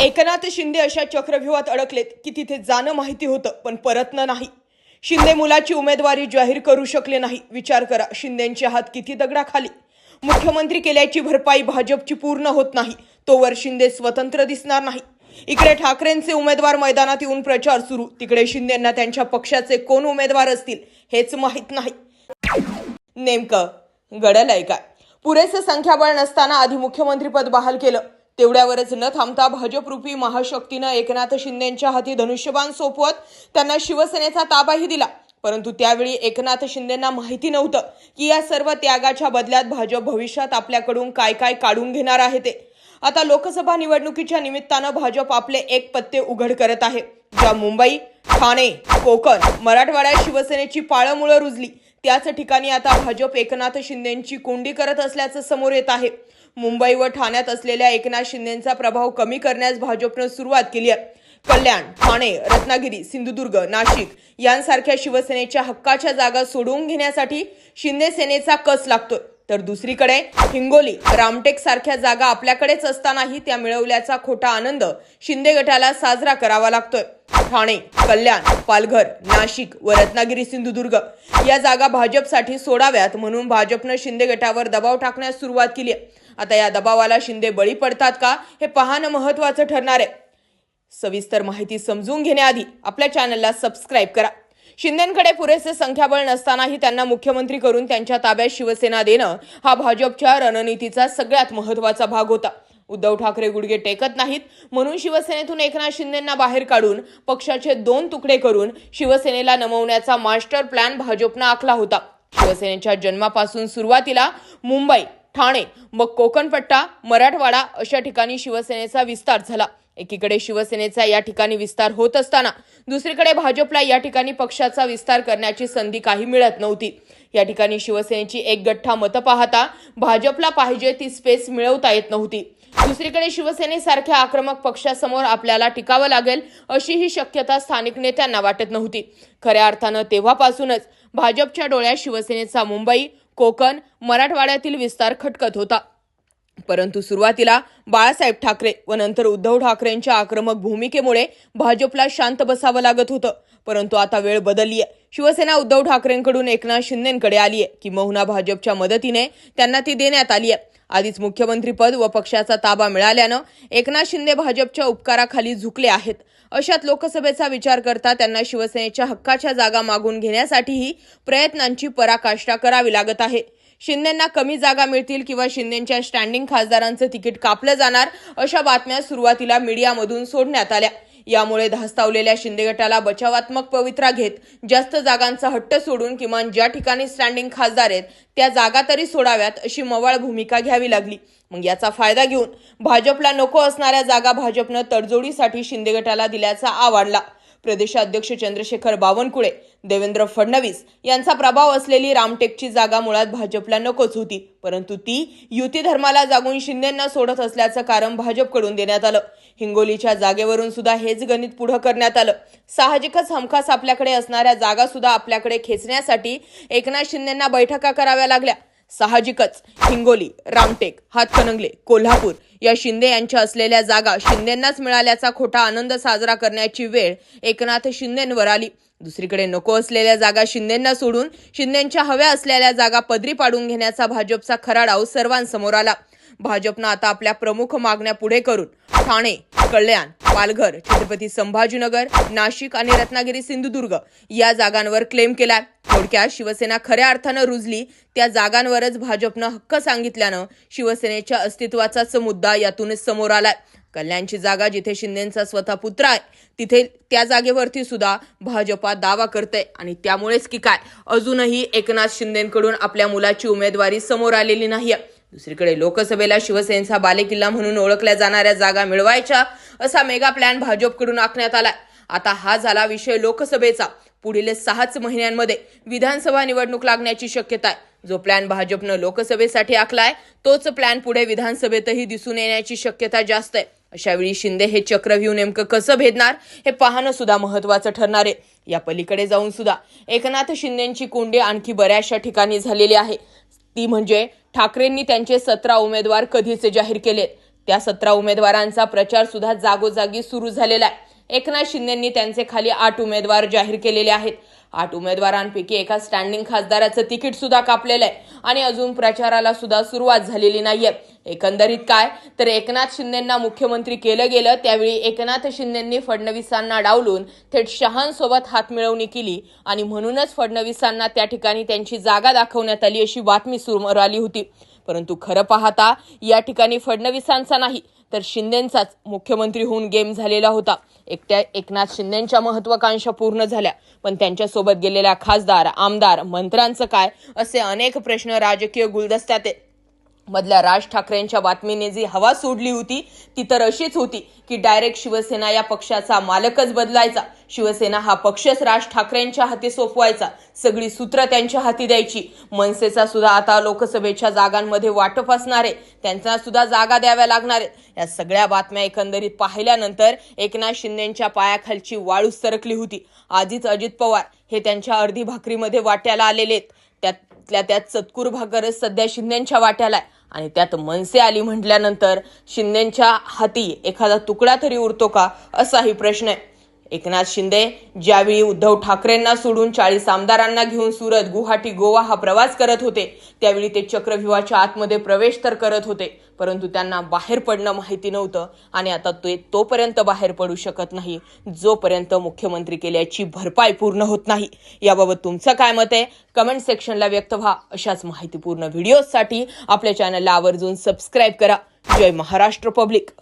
एकनाथ शिंदे अशा चक्रव्यूहात अडकलेत की तिथे जाणं माहिती होतं पण परतणं नाही. शिंदे मुलाची उमेदवारी जाहीर करू शकले नाही. विचार करा शिंदेचे हात किती दगडाखाली मुख्यमंत्री केल्याची भरपाई भाजपची पूर्ण होत नाही. तोवर शिंदे स्वतंत्र दिसणार नाही. इकडे ठाकरेंचे उमेदवार मैदानात येऊन प्रचार सुरू. तिकडे शिंदेंना त्यांच्या पक्षाचे कोण उमेदवार असतील हेच माहीत नाही. नेमकं घडलंय काय? पुरेसं संख्याबळ नसताना आधी मुख्यमंत्रीपद बहाल केलं. तेवढ्यावरच न थांबता भाजपरूपी महाशक्तीनं एकनाथ शिंदेच्या हाती धनुष्यबाण सोपवत त्यांना शिवसेनेचा ताबाही दिला. परंतु त्यावेळी एकनाथ शिंदेंना माहिती नव्हतं की या सर्व त्यागाच्या बदल्यात भाजप भविष्यात आपल्याकडून काय काय काढून घेणार आहे ते. आता लोकसभा निवडणुकीच्या निमित्तानं भाजप आपले एक पत्ते उघड करत आहे. ज्या मुंबई ठाणे कोकण मराठवाड्यात शिवसेनेची पाळंमुळं रुजली. त्याच ठिकाणी आता भाजप एकनाथ शिंदेची कोंडी करत असल्याचं समोर येत आहे. मुंबई व ठाण्यात असलेल्या एकनाथ शिंदेचा प्रभाव कमी करण्यास भाजपनं सुरुवात केली आहे. कल्याण ठाणे रत्नागिरी सिंधुदुर्ग नाशिक यांसारख्या शिवसेनेच्या हक्काच्या जागा सोडवून घेण्यासाठी शिंदे सेनेचा कस लागतोय? तर दुसरीकडे हिंगोली रामटेक सारख्या जागा आपल्याकडेच असतानाही त्या मिळवल्याचा खोटा आनंद शिंदे गटाला साजरा करावा लागतोय. ठाणे कल्याण पालघर नाशिक व रत्नागिरी सिंधुदुर्ग या जागा भाजपसाठी सोडाव्यात म्हणून भाजपनं शिंदे गटावर दबाव टाकण्यास सुरुवात केली आहे. आता या दबावाला शिंदे बळी पडतात का? हे पाहणं महत्वाचं ठरणार आहे. सविस्तर माहिती समजून घेण्याआधी आपल्या चॅनलला सबस्क्राईब करा. शिंदेकडे पुरेसे संख्याबळ नसतानाही त्यांना मुख्यमंत्री करून त्यांच्या ताब्यात शिवसेना देणं हा भाजपच्या रणनीतीचा सगळ्यात महत्त्वाचा भाग होता. उद्धव ठाकरे गुडघे टेकत नाहीत म्हणून शिवसेनेतून एकनाथ शिंदेंना बाहेर काढून पक्षाचे दोन तुकडे करून शिवसेनेला नमवण्याचा मास्टर प्लॅन भाजपनं आखला होता. शिवसेनेच्या जन्मापासून सुरुवातीला मुंबई ठाणे मग कोकणपट्टा मराठवाडा अशा ठिकाणी शिवसेनेचा विस्तार झाला. एकीकडे शिवसेनेचा या ठिकाणी विस्तार होत असताना दुसरीकडे भाजपला या ठिकाणी पक्षाचा विस्तार करण्याची संधी काही मिळत नव्हती. या ठिकाणी शिवसेनेची एक गठ्ठा मतं पाहता भाजपला पाहिजे ती स्पेस मिळवता येत नव्हती. दुसरीकडे शिवसेनेसारख्या आक्रमक पक्षासमोर आपल्याला टिकावं लागेल अशी ही शक्यता स्थानिक नेत्यांना वाटत नव्हती. खऱ्या अर्थानं तेव्हापासूनच भाजपच्या डोळ्यात शिवसेनेचा मुंबई कोकण मराठवाड्यातील विस्तार खटकत होता. परंतु सुरुवातीला बाळासाहेब ठाकरे व नंतर उद्धव ठाकरेंच्या आक्रमक भूमिकेमुळे भाजपला शांत बसावं लागत होतं. परंतु आता वेळ बदलली आहे शिवसेना उद्धव ठाकरेंकडून एकनाथ शिंदेकडे आली आहे किंबहुना भाजपच्या मदतीने त्यांना ती देण्यात आली आहे आधीच मुख्यमंत्रीपद व पक्षाचा ताबा मिळाल्यानं एकनाथ शिंदे भाजपच्या उपकाराखाली झुकले आहेत. अशात लोकसभेचा विचार करता त्यांना शिवसेनेच्या हक्काच्या जागा मागून घेण्यासाठीही प्रयत्नांची पराकाष्ठा करावी लागत आहे. शिंदेंना कमी जागा मिळतील किंवा शिंदेच्या स्टँडिंग खासदारांचं तिकीट कापलं जाणार अशा बातम्या सुरुवातीला मीडियामधून सोडण्यात आल्या. यामुळे धास्तावलेल्या शिंदे गटाला बचावात्मक पवित्रा घेत जास्त जागांचा हट्ट सोडून किमान ज्या ठिकाणी स्टँडिंग खासदार आहेत त्या जागा तरी सोडाव्यात अशी मवाळ भूमिका घ्यावी लागली. मग याचा फायदा घेऊन भाजपला नको असणाऱ्या जागा भाजपनं तडजोडीसाठी शिंदे गटाला दिल्याचा आवाडला. प्रदेशाध्यक्ष चंद्रशेखर बावनकुळे देवेंद्र फडणवीस यांचा प्रभाव असलेली रामटेकची जागा मुळात भाजपला नकोच होती. परंतु ती युती धर्माला जागून शिंदेंना सोडत असल्याचं कारण भाजपकडून देण्यात आलं. हिंगोलीच्या जागेवरून सुद्धा हेच गणित पुढं करण्यात आलं. साहजिकच हमखास आपल्याकडे असणाऱ्या जागा सुद्धा आपल्याकडे खेचण्यासाठी एकनाथ शिंदेंना बैठका कराव्या लागल्या. साहजिकच हिंगोली रामटेक हातकणंगले कोल्हापूर या शिंदे यांच्या असलेल्या जागा शिंदेंनाच मिळाल्याचा खोटा आनंद साजरा करण्याची वेळ एकनाथ शिंदेंवर आली. दुसरीकडे नको असलेल्या जागा शिंदेंना सोडून शिंदेंच्या हव्या असलेल्या जागा पदरी पाडून घेण्याचा भाजपचा खरा डाव सर्वांसमोर आला. भाजपनं आता आपल्या प्रमुख मागण्या पुढे करून ठाणे कल्याण पालघर छत्रपती संभाजीनगर नाशिक आणि रत्नागिरी सिंधुदुर्ग या जागांवर क्लेम केलाय. थोडक्यात शिवसेना खऱ्या अर्थानं रुजली त्या जागांवरच भाजपनं हक्क सांगितल्यानं शिवसेनेच्या अस्तित्वाचाच मुद्दा यातूनच समोर आलाय. कल्याणची जागा जिथे शिंदेचा स्वतः पुत्र आहे तिथे त्या जागेवरती सुद्धा भाजपा दावा करते आणि त्यामुळेच की काय? अजूनही एकनाथ शिंदेकडून आपल्या मुलाची उमेदवारी समोर आलेली नाही दुसरीकडे लोकसभेला शिवसेनेचा बालेकिल्ला म्हणून ओळखल्या जाणाऱ्या जागा मिळवायच्या असा मेगा प्लॅन भाजपकडून आखण्यात आलाय. आता हा झाला विषय लोकसभेचा. पुढील सहाच महिन्यांमध्ये विधानसभा निवडणूक लागण्याची शक्यता आहे. जो प्लॅन भाजपनं लोकसभेसाठी आखलाय तोच प्लॅन पुढे विधानसभेतही दिसून येण्याची शक्यता जास्त आहे. अशावेळी शिंदे हे चक्रव्यूह नेमकं कसं भेदणार हे पाहणं सुद्धा महत्वाचं ठरणार आहे. या पलीकडे जाऊन सुद्धा एकनाथ शिंदेची कोंडी आणखी बऱ्याचशा ठिकाणी झालेली आहे. ती म्हणजे ठाकरेंनी त्यांचे सतरा उमेदवार कधीच जाहीर केलेत? त्या सतरा उमेदवारांचा प्रचार सुद्धा जागोजागी सुरू झालेला आहे. एकनाथ शिंदेंनी त्यांचे खाली आठ उमेदवार जाहीर केलेले आहेत. आठ उमेदवारांपैकी एका स्टँडिंग खासदाराचं तिकीट सुद्धा कापलेलं आहे आणि अजून प्रचाराला सुद्धा सुरुवात झालेली नाहीये. एकंदरीत काय? तर एकनाथ शिंदेंना मुख्यमंत्री केलं गेलं त्यावेळी एकनाथ शिंदेंनी फडणवीसांना डावलून थेट शहांसोबत हातमिळवणी केली आणि म्हणूनच फडणवीसांना त्या ठिकाणी त्यांची जागा दाखवण्यात आली अशी बातमी सुरू आली होती. परंतु खरं पाहता या ठिकाणी फडणवीसांचा नाही तर शिंदेंचाच मुख्यमंत्री होऊन गेम झालेला होता. एकट्या एकनाथ शिंदेंच्या महत्वाकांक्षा पूर्ण झाल्या. पण त्यांच्यासोबत गेलेल्या खासदार आमदार मंत्र्यांचं काय? असे अनेक प्रश्न राजकीय गुलदस्त्यात आहेत मधल्या राज ठाकरेंच्या बातमीने जी हवा सोडली होती ती तर अशीच होती की डायरेक्ट शिवसेना या पक्षाचा मालकच बदलायचा. शिवसेना हा पक्षच राज ठाकरेंच्या हाती सोपवायचा. सगळी सूत्र त्यांच्या हाती द्यायची. मनसेचा सुद्धा आता लोकसभेच्या जागांमध्ये वाटप असणार आहे. त्यांचा सुद्धा जागा द्याव्या लागणार आहेत. या सगळ्या बातम्या एकंदरीत पाहिल्यानंतर एकनाथ शिंदेच्या पायाखालची वाळू सरकली होती. आधीच अजित पवार हे त्यांच्या अर्धी भाकरीमध्ये वाट्याला आलेले आहेत. त्यातल्या त्यात सत्कूर भाकरच सध्या शिंदेच्या वाट्याला आहे. आणि त्यात मनसे आली म्हटल्यानंतर शिंदेच्या हाती एखादा तुकडा तरी उरतो का? असाही प्रश्न आहे. एकनाथ शिंदे ज्यावेळी उद्धव ठाकरेंना सोडून चाळीस आमदारांना घेऊन सुरत गुवाहाटी गोवा हा प्रवास करत होते त्यावेळी ते चक्रव्यूहाच्या आतमध्ये प्रवेश तर करत होते परंतु त्यांना बाहेर पडणं माहिती नव्हतं आणि आता ते तोपर्यंत बाहेर पडू शकत नाही जोपर्यंत मुख्यमंत्री केल्याची भरपाई पूर्ण होत नाही. याबाबत तुमचं काय मत आहे? कमेंट सेक्शनला व्यक्त व्हा. अशाच माहितीपूर्ण व्हिडिओसाठी आपल्या चॅनलला आवर्जून सबस्क्राईब करा. जय महाराष्ट्र पब्लिक.